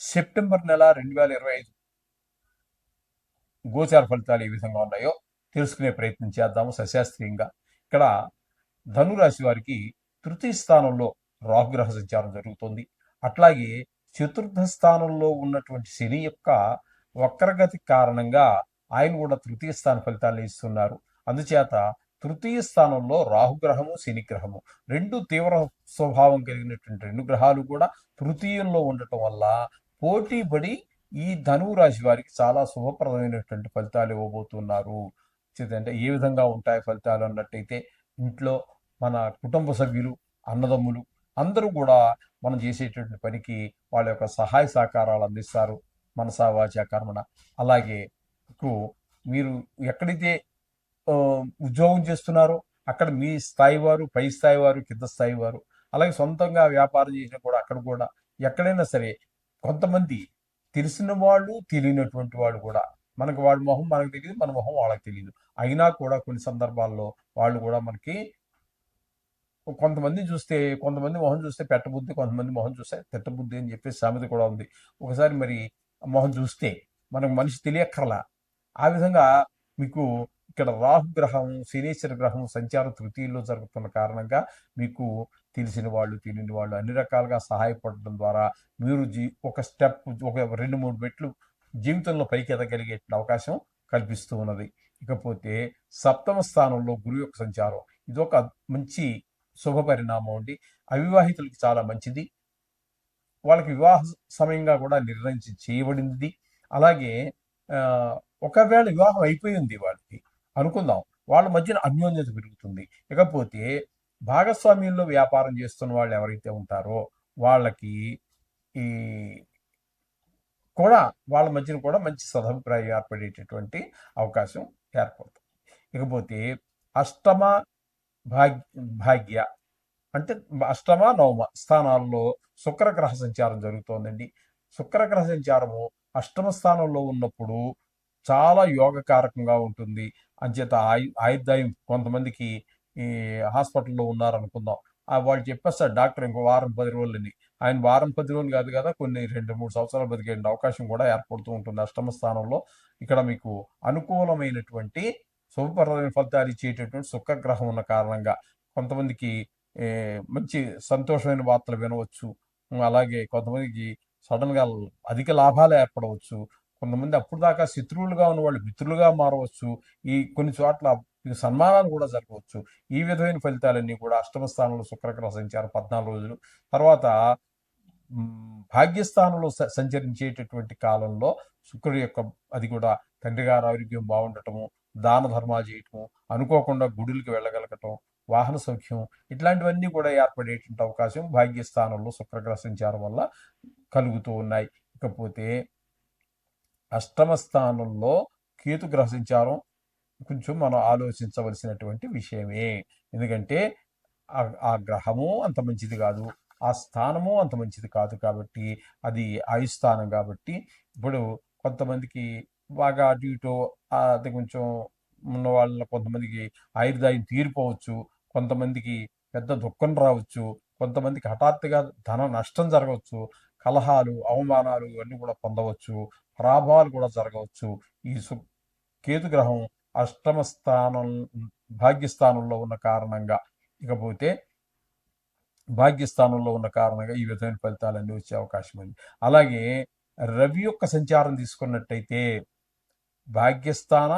September నెల రెండు వేల ఇరవై ఐదు. గోచార ఫలితాలు ఏ విధంగా ఉన్నాయో తెలుసుకునే ప్రయత్నం చేద్దాము సశాస్త్రీయంగా. ఇక్కడ ధనురాశి వారికి తృతీయ స్థానంలో రాహుగ్రహ సంచారం జరుగుతుంది. అట్లాగే చతుర్థ స్థానంలో ఉన్నటువంటి శని యొక్క వక్రగతి కారణంగా ఆయన కూడా తృతీయ స్థాన ఫలితాలను ఇస్తున్నారు. అందుచేత తృతీయ స్థానంలో రాహుగ్రహము శని గ్రహము రెండు తీవ్ర స్వభావం కలిగినటువంటి రెండు గ్రహాలు కూడా తృతీయంలో ఉండటం వల్ల పోటీ పడి ఈ ధనువు రాశి వారికి చాలా శుభప్రదమైనటువంటి ఫలితాలు ఇవ్వబోతున్నారు. అంటే ఏ విధంగా ఉంటాయి ఫలితాలు అన్నట్టయితే ఇంట్లో మన కుటుంబ సభ్యులు అన్నదమ్ములు అందరూ కూడా మనం చేసేటువంటి పనికి వాళ్ళ యొక్క సహాయ సహకారాలు అందిస్తారు. మనసా వాచ కర్మణ. అలాగే మీరు ఎక్కడైతే ఉద్యోగం చేస్తున్నారో అక్కడ మీ స్థాయి వారు పై స్థాయి వారు కింద స్థాయి వారు అలాగే సొంతంగా వ్యాపారం చేసినా కూడా అక్కడ కూడా ఎక్కడైనా సరే కొంతమంది తెలిసిన వాళ్ళు తెలియనటువంటి వాళ్ళు కూడా. మనకు వాడి మొహం మనకు తెలియదు మన మొహం వాళ్ళకి తెలియదు. అయినా కూడా కొన్ని సందర్భాల్లో వాళ్ళు కూడా మనకి కొంతమంది చూస్తే కొంతమంది మొహం చూస్తే పెట్టబుద్ధి కొంతమంది మొహం చూస్తే తిట్టబుద్ధి అని చెప్పేసి సామెత కూడా ఉంది. ఒకసారి మరి మొహం చూస్తే మనకు మనిషి తెలియక్కర్లా. ఆ విధంగా మీకు ఇక్కడ రాహు గ్రహం శనీశ్వర గ్రహం సంచారం తృతీయంలో జరుగుతున్న కారణంగా మీకు తెలిసిన వాళ్ళు తెలియని వాళ్ళు అన్ని రకాలుగా సహాయపడడం ద్వారా మీరు జీ ఒక స్టెప్ ఒక రెండు మూడు మెట్లు జీవితంలో పైకి ఎదగలిగే అవకాశం కల్పిస్తూ ఉన్నది. ఇకపోతే సప్తమ స్థానంలో గురువు యొక్క సంచారం. ఇది ఒక మంచి శుభ పరిణామం అండి. అవివాహితులకి చాలా మంచిది. వాళ్ళకి వివాహ సమయంగా కూడా నిర్ణయించి చేయబడింది. అలాగే ఒకవేళ వివాహం అయిపోయింది వాళ్ళకి అనుకుందాం. వాళ్ళ మధ్యన అన్యోన్యత పెరుగుతుంది. ఇకపోతే భాగస్వామ్యంలో వ్యాపారం చేస్తున్న వాళ్ళు ఎవరైతే ఉంటారో వాళ్ళకి ఈ కూడా వాళ్ళ మధ్యన కూడా మంచి సదభిప్రాయం ఏర్పడేటటువంటి అవకాశం ఏర్పడుతుంది. ఇకపోతే అష్టమ భాగ్య భాగ్య అంటే అష్టమ నవమ స్థానాల్లో శుక్రగ్రహ సంచారం జరుగుతోందండి. శుక్రగ్రహ సంచారము అష్టమ స్థానంలో ఉన్నప్పుడు చాలా యోగకారకంగా ఉంటుంది. అంచేత ఆయు ఆయుర్దాయం కొంతమందికి ఈ హాస్పిటల్లో ఉన్నారనుకుందాం. వాళ్ళు చెప్పేస్తారు డాక్టర్ ఇంకో వారం పది రోజులని. ఆయన వారం పది రోజులు కాదు కదా కొన్ని రెండు మూడు సంవత్సరాలు బతికే అవకాశం కూడా ఏర్పడుతూ ఉంటుంది అష్టమ స్థానంలో. ఇక్కడ మీకు అనుకూలమైనటువంటి శుభప్రదమైన ఫలితాలు ఇచ్చేటటువంటి శుక్రగ్రహం ఉన్న కారణంగా కొంతమందికి మంచి సంతోషమైన వార్తలు వినవచ్చు. అలాగే కొంతమందికి సడన్గా అధిక లాభాలు ఏర్పడవచ్చు. కొంతమంది అప్పుడు దాకా శత్రువులుగా ఉన్న వాళ్ళు మిత్రులుగా మారవచ్చు. ఈ కొన్ని చోట్ల మీకు సన్మానాలు కూడా జరగవచ్చు. ఈ విధమైన ఫలితాలన్నీ కూడా అష్టమ స్థానంలో శుక్రగ్రహ సంచారం పద్నాలుగు రోజులు. తర్వాత భాగ్యస్థానంలో స- సంచరించేటటువంటి కాలంలో శుక్రుడి యొక్క అది కూడా తండ్రి గారి ఆరోగ్యం బాగుండటము దాన ధర్మాలు చేయటము అనుకోకుండా గుడులకి వెళ్ళగలగటం వాహన సౌఖ్యం ఇట్లాంటివన్నీ కూడా ఏర్పడేటువంటి అవకాశం భాగ్యస్థానంలో శుక్రగ్రహ సంచారం వల్ల కలుగుతూ ఉన్నాయి. ఇకపోతే అష్టమ స్థానంలో కేతు గ్రహించారు. కొంచెం మనం ఆలోచించవలసినటువంటి విషయమే. ఎందుకంటే ఆ- గ్రహము అంత మంచిది కాదు. ఆ స్థానము అంత మంచిది కాదు కాబట్టి అది ఆయుస్థానం కాబట్టి ఇప్పుడు కొంతమందికి బాగా అటు ఇటు అది కొంచెం ఉన్న వాళ్ళ కొంతమందికి ఆయుర్దాయం తీరిపోవచ్చు. కొంతమందికి పెద్ద దుఃఖం రావచ్చు. కొంతమందికి హఠాత్తుగా ధన నష్టం జరగవచ్చు. కలహాలు అవమానాలు ఇవన్నీ కూడా పొందవచ్చు. ప్రాభావాలు కూడా జరగవచ్చు. ఈ సు కేతు గ్రహం అష్టమ స్థానం భాగ్యస్థానంలో ఉన్న కారణంగా. ఇకపోతే భాగ్యస్థానంలో ఉన్న కారణంగా ఈ విధమైన ఫలితాలన్నీ వచ్చే అవకాశం ఉంది. అలాగే రవి యొక్క సంచారం తీసుకున్నట్టయితే భాగ్యస్థాన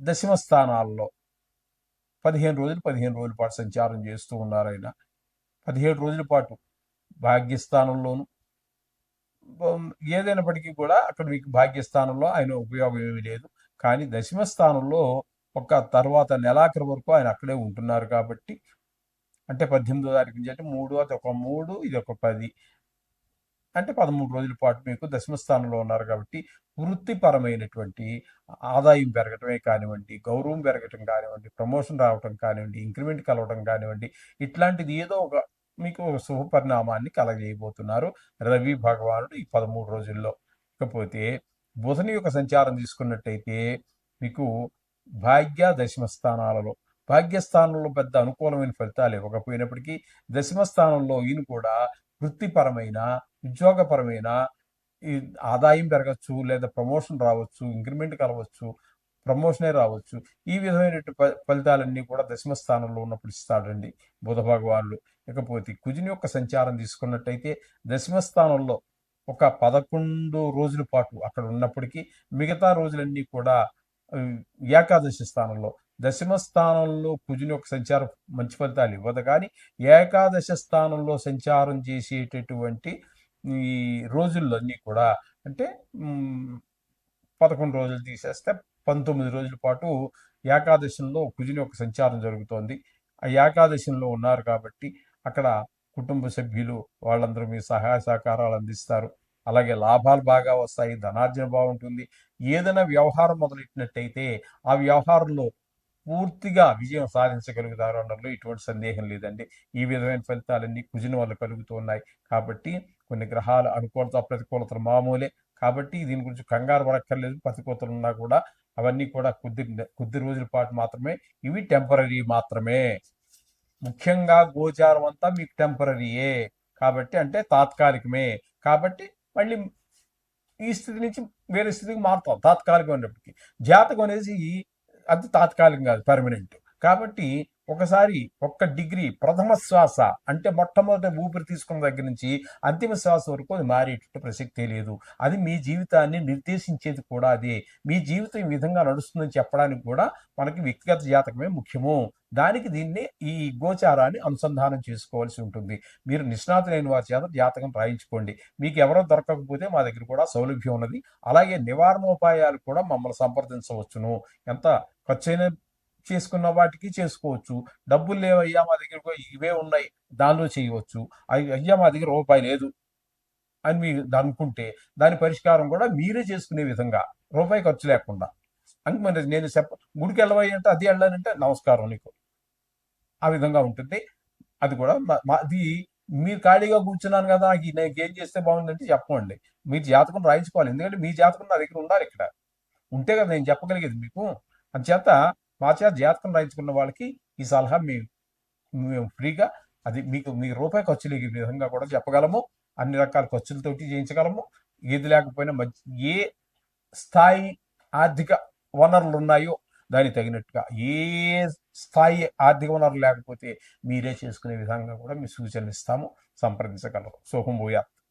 దశమ స్థానాల్లో పదిహేను రోజులు పదిహేను రోజుల పాటు సంచారం చేస్తూ ఉన్నారైనా పదిహేడు రోజుల పాటు భాగ్యస్థానంలోను ఏదైనప్పటికీ కూడా అక్కడ మీకు భాగ్యస్థానంలో ఆయన ఉపయోగం ఏమీ లేదు. కానీ దశమ స్థానంలో ఒక తర్వాత నెలాఖరు వరకు ఆయన అక్కడే ఉంటున్నారు కాబట్టి అంటే పద్దెనిమిదో తారీఖు నుంచి అంటే మూడు అది ఒక మూడు ఇది ఒక పది అంటే పదమూడు రోజుల పాటు మీకు దశమ స్థానంలో ఉన్నారు కాబట్టి వృత్తిపరమైనటువంటి ఆదాయం పెరగటమే కానివ్వండి గౌరవం పెరగటం కానివ్వండి ప్రమోషన్ రావటం కానివ్వండి ఇంక్రిమెంట్ కలవటం కానివ్వండి ఇట్లాంటిది ఏదో ఒక మీకు శుభపరిణామాన్ని శుభ పరిణామాన్ని కలగజేయబోతున్నారు. రవి భగవానుడు ఈ పదమూడు రోజుల్లో. ఇకపోతే బుధని యొక్క సంచారం తీసుకున్నట్టయితే మీకు భాగ్య దశమ స్థానాలలో భాగ్యస్థానంలో పెద్ద అనుకూలమైన ఫలితాలు ఇవ్వకపోయినప్పటికీ దశమ స్థానంలో ఈయన కూడా వృత్తిపరమైన ఉద్యోగపరమైన ఈ ఆదాయం పెరగచ్చు లేదా ప్రమోషన్ రావచ్చు ఇంక్రిమెంట్ కలవచ్చు ప్రమోషనే రావచ్చు. ఈ విధమైన ఫలితాలన్నీ కూడా దశమ స్థానంలో ఉన్నప్పుడు ఇస్తాడండి బుధ భగవానుడు. ఇకపోతే కుజుని యొక్క సంచారం తీసుకున్నట్టయితే దశమ స్థానంలో ఒక పదకొండు రోజుల పాటు అక్కడ ఉన్నప్పటికీ మిగతా రోజులన్నీ కూడా ఏకాదశి స్థానంలో. దశమ స్థానంలో కుజుని యొక్క సంచారం మంచి ఫలితాలు ఇవ్వదు. కానీ ఏకాదశ స్థానంలో సంచారం చేసేటటువంటి ఈ రోజుల్లో అన్నీ కూడా అంటే పదకొండు రోజులు తీసేస్తే పంతొమ్మిది రోజుల పాటు ఏకాదశంలో కుజుని యొక్క సంచారం జరుగుతోంది. ఆ ఏకాదశంలో ఉన్నారు కాబట్టి అక్కడ కుటుంబ సభ్యులు వాళ్ళందరూ మీ సహాయ సహకారాలు అందిస్తారు. అలాగే లాభాలు బాగా వస్తాయి ధనార్జన బాగుంటుంది. ఏదైనా వ్యవహారం మొదలెట్టినట్టయితే ఆ వ్యవహారంలో పూర్తిగా విజయం సాధించగలుగుతారు అనడంలో ఎటువంటి సందేహం లేదండి. ఈ విధమైన ఫలితాలన్నీ కుజిన వల్ల కలుగుతూ ఉన్నాయి. కాబట్టి కొన్ని గ్రహాల అనుకూలత ప్రతికూలతలు మామూలే. కాబట్టి దీని గురించి కంగారు పడక్కర్లేదు. ప్రతికూలతలు ఉన్నా కూడా అవన్నీ కూడా కొద్ది కొద్ది రోజుల పాటు మాత్రమే. ఇవి టెంపరీ మాత్రమే. ముఖ్యంగా గోచారం అంతా మీకు టెంపరీయే కాబట్టి అంటే తాత్కాలికమే. కాబట్టి మళ్ళీ ఈ స్థితి నుంచి వేరే స్థితికి మారుతాం. తాత్కాలికం అనేప్పటికీ జాతకం అనేది అది తాత్కాలికం కాదు పర్మనెంట్ కాబట్టి ఒకసారి ఒక్క డిగ్రీ ప్రథమ శ్వాస అంటే మొట్టమొదటి ఊపిరి తీసుకున్న దగ్గర నుంచి అంతిమ శ్వాస వరకు అది మారేటట్టు ప్రసక్తే లేదు. అది మీ జీవితాన్ని నిర్దేశించేది కూడా అదే. మీ జీవితం ఈ విధంగా నడుస్తుందని చెప్పడానికి కూడా మనకి వ్యక్తిగత జాతకమే ముఖ్యము. దానికి దీన్ని ఈ గోచారాన్ని అనుసంధానం చేసుకోవాల్సి ఉంటుంది. మీరు నిష్ణాతులైన వారి చేత జాతకం రాయించుకోండి. మీకు ఎవరో దొరకకపోతే మా దగ్గర కూడా సౌలభ్యం ఉన్నది. అలాగే నివారణోపాయాలు కూడా మమ్మల్ని సంప్రదించవచ్చును. ఎంత ఖర్చైన చేసుకున్న వాటికి చేసుకోవచ్చు. డబ్బులు లేవయ్యా మా దగ్గర ఇవే ఉన్నాయి. దానిలో చేయవచ్చు. అయ్యా మా దగ్గర రూపాయి లేదు అని మీరు అనుకుంటే దాని పరిష్కారం కూడా మీరే చేసుకునే విధంగా రూపాయి ఖర్చు లేకుండా. అని మరి నేను చెప్ప గుడికి వెళ్ళవయ్య అంటే అది వెళ్ళానంటే నమస్కారం నీకు. ఆ విధంగా ఉంటుంది. అది కూడా మా- మా- అది మీరు ఖాళీగా కూర్చున్నాను కదా నాకు నాకు ఏం చేస్తే బాగుందంటే చెప్పండి. మీరు జాతకం రాయించుకోవాలి. ఎందుకంటే మీ జాతకం నా దగ్గర ఉండాలి ఇక్కడ. ఉంటే కదా నేను చెప్పగలిగేది మీకు. అందుచేత మా చేత జాతకం రాయించుకున్న వాళ్ళకి ఈ సలహా మేము మేము ఫ్రీగా అది మీకు మీ రూపాయి ఖర్చు లేని విధంగా కూడా చెప్పగలము. అన్ని రకాల ఖర్చులతోటి చేయించగలము. ఏది లేకపోయినా మంచి ఏ స్థాయి ఆర్థిక వనరులు ఉన్నాయో దానికి తగినట్టుగా ఏ స్థాయి ఆర్థిక వనరులు లేకపోతే మీరే చేసుకునే విధంగా కూడా మీ సూచనలు ఇస్తాము సంప్రదించగలరు. శుభం భూయా.